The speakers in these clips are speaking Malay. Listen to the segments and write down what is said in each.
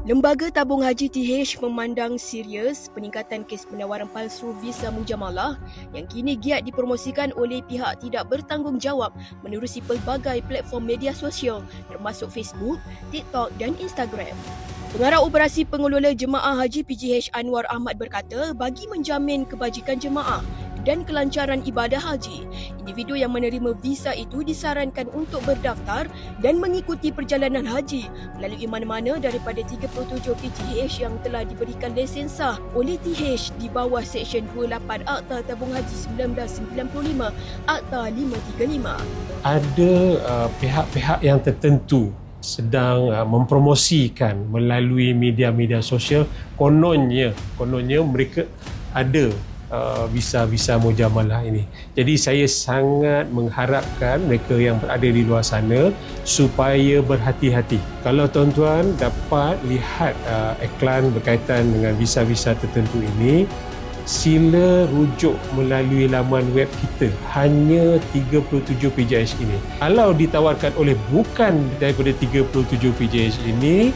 Lembaga Tabung Haji TH memandang serius peningkatan kes penawaran palsu visa mujamalah yang kini giat dipromosikan oleh pihak tidak bertanggungjawab menerusi pelbagai platform media sosial termasuk Facebook, TikTok dan Instagram. Pengarah Operasi Pengelola Jemaah Haji PGH Anwar Ahmad berkata bagi menjamin kebajikan jemaah dan kelancaran ibadah haji. Individu yang menerima visa itu disarankan untuk berdaftar dan mengikuti perjalanan haji melalui mana-mana daripada 37 PTH yang telah diberikan lesen sah oleh TH di bawah Seksyen 28 Akta Tabung Haji 1995 Akta 535. ada uh, pihak-pihak yang tertentu sedang uh, mempromosikan melalui media-media sosial kononnya kononnya mereka ada uh, visa-visa mujamalah ini. Jadi saya sangat mengharapkan mereka yang berada di luar sana supaya berhati-hati. Kalau tuan-tuan dapat lihat uh, iklan berkaitan dengan visa-visa tertentu ini, sila rujuk melalui laman web kita hanya 37 PJH ini. Kalau ditawarkan oleh bukan daripada 37 PJH ini,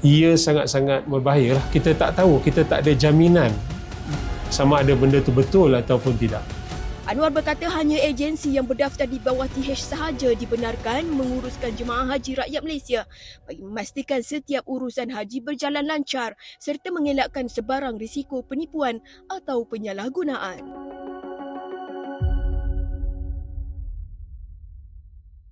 ia sangat-sangat berbahaya lah. Kita tak tahu, kita tak ada jaminan sama ada benda tu betul ataupun tidak. Anwar berkata hanya agensi yang berdaftar di bawah TH sahaja dibenarkan menguruskan jemaah haji rakyat Malaysia bagi memastikan setiap urusan haji berjalan lancar serta mengelakkan sebarang risiko penipuan atau penyalahgunaan.